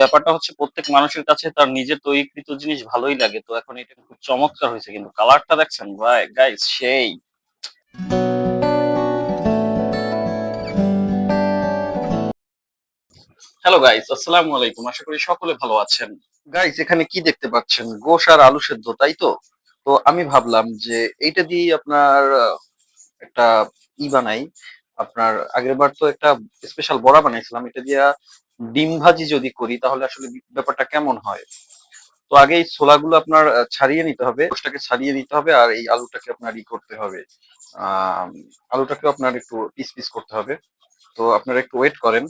ব্যাপারটা হচ্ছে প্রত্যেক মানুষের কাছে তার নিজের তৈরিকৃত জিনিস ভালোই লাগে। তো এখন এটা খুব চমৎকার হয়েছে কিন্তু কালারটা দেখছেন? ভাই গাইস সেই। হ্যালো গাইস আসসালামু আলাইকুম। আশা করি সকলে ভালো আছেন। গাইস এখানে কি দেখতে পাচ্ছেন? গোশ আর আলু সেদ্ধ, তাই তো? তো আমি ভাবলাম যে এইটা দিয়ে আপনার একটা ই বানাই। আপনার আগের বার তো একটা স্পেশাল বড়া বানাইছিলাম। এটা দিয়া ডিম ভাজি যদি করি, তাহলে আসলে ব্যাপারটা কেমন হয়? তো আগে এই ছোলাগুলো আপনার ছাড়িয়ে নিতে হবে গোশটাকে ছাড়িয়ে নিতে হবে, আর এই আলুটাকে আপনার ই করতে হবে আহ আলুটাকে আপনার একটু পিস পিস করতে হবে। তো আপনারা একটু ওয়েট করেন।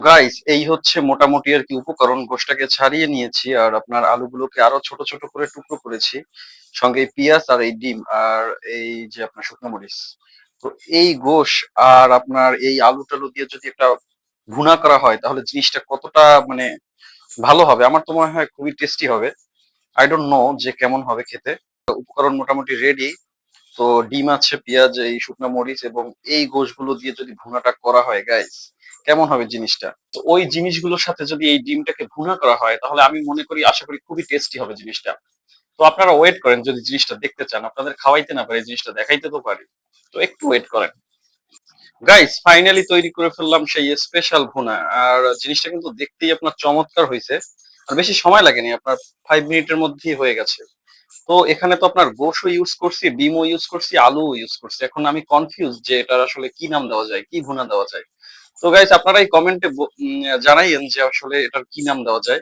গাইস এই হচ্ছে মোটামুটি আর কি উপকরণ। গোশটাকে ছাড়িয়ে নিয়েছি, আর আপনার আলুগুলোকে আরও ছোট ছোট করে টুকরো করেছি। সঙ্গে পেঁয়াজ আর এই ডিম, আর এই যে আপনার শুকনো মরিচ। তো এই গোশ আর আপনার এই আলু টালু দিয়ে যদি একটা ভুনা করা হয়, তাহলে জিনিসটা কতটা মানে ভালো হবে? আমার তো মনে হয় খুবই টেস্টি হবে। আই ডোন্ট নো যে কেমন হবে খেতে। উপকরণ মোটামুটি রেডি তো ডিম আছে, পেঁয়াজ, এই শুকনো মরিচ এবং এই গোশগুলো দিয়ে যদি ভুনাটা করা হয় গাইস কেমন হবে জিনিসটা? তো ওই জিনিসগুলোর সাথে যদি এই ডিমটাকে ভুনা করা হয়, তাহলে আমি মনে করি, আশা করি খুবই টেস্টি হবে জিনিসটা। তো আপনারা ওয়েট করেন যদি জিনিসটা দেখতে চান, আপনাদের খাওয়াইতে না পারে জিনিসটা দেখাইতে তো পারি। তো একটু ওয়েট করেন। গাইস ফাইনালি তৈরি করে ফেললাম সেই স্পেশাল ভুনা। আর জিনিসটা কিন্তু দেখতেই আপনার চমৎকার হয়েছে। আর বেশি সময় লাগেনি, আপনার ফাইভ মিনিটের মধ্যেই হয়ে গেছে। তো এখানে তো আপনার গোশও ইউজ করছি, ডিমও ইউজ করছি, আলুও ইউজ করছি। এখন আমি কনফিউজ যে এটার আসলে কি নাম দেওয়া যায়, কি ভুনা দেওয়া যায়। তো গাইস আপনারা এই কমেন্টে জানাইয়েন যে আসলে এটার কি নাম দেওয়া যায়।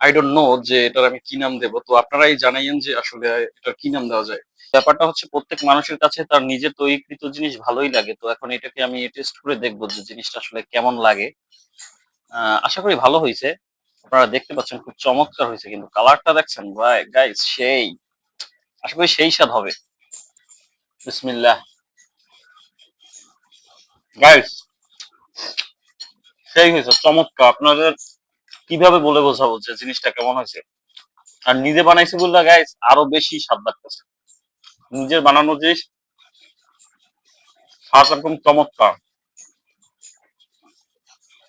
আই ডোন্ট নো যে এটার আমি কি নাম দেব। তো আপনারাই জানাইয়েন যে আসলে এটার কি নাম দেওয়া যায়। ব্যাপারটা হচ্ছে প্রত্যেক মানুষের কাছে তার নিজের তৈরিকৃত জিনিস ভালোই লাগে। তো এখন এটাকে আমি টেস্ট করে দেখব যে জিনিসটা আসলে কেমন লাগে। আশা করি ভালো হয়েছে। আপনারা দেখতে পাচ্ছেন খুব চমৎকার হয়েছে কিন্তু কালারটা দেখছেন? ভাই গাইস সেই। আশা করি সেই স্বাদ হবে। বিসমিল্লাহ। গাইস সেই হয়েছে, চমৎকার। আপনাদের কীভাবে বলে বোঝাবো যে জিনিসটা কেমন হয়েছে? আর নিজে বানাইছি বললে গাইস আরও বেশি স্বাদ লাগতেছে। নিজের বানানো জিনিস, স্বাদ একদম চমৎকার।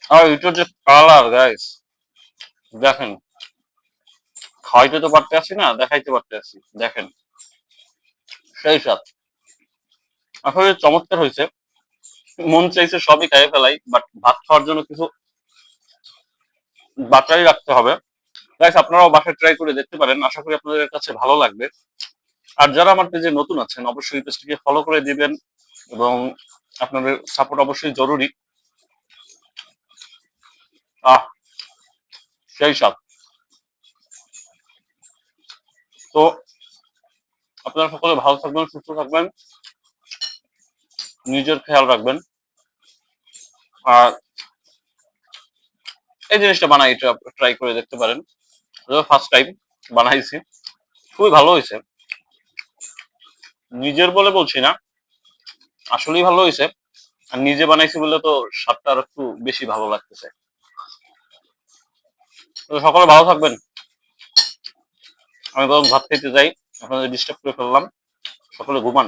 আর এটা যে কালার গাইস দেখেন। খাওয়াইতে তো পারতে আছি না, দেখাইতে পারতে আছি, দেখেন। সেই স্বাদ। আসলে চমৎকার হয়েছে। মন চাইছে সবই খাইয়ে ফেলাই বাট ভাত খাওয়ার জন্য কিছু বাচ্চাই রাখতে হবে। গাইস আপনারাও বাসায় ট্রাই করে দেখতে পারেন। আশা করি আপনাদের কাছে ভালো লাগবে। আর যারা আমার পেজে নতুন আছেন, অবশ্যই পেজটিকে ফলো করে দিবেন এবং আপনাদের সাপোর্ট অবশ্যই জরুরি। আহ, সেই সব। তো আপনারা সকলে ভালো থাকবেন, সুস্থ থাকবেন, নিজের খেয়াল রাখবেন। আর এই জিনিসটা বানাই ট্রাই করে দেখতে পারেন। ফার্স্ট টাইম বানাইছি। খুবই ভালো হয়েছে। নিজের বলে বলছি না, আসলেই ভালো হয়েছে। আর নিজে বানাইছি বলে তো স্বাদটা আর একটু বেশি ভালো লাগতেছে। সকলে ভালো থাকবেন। আমি বরং ভাত খেতে যাই, আপনাদের ডিস্টার্ব করে ফেললাম। সকলে ঘুমান।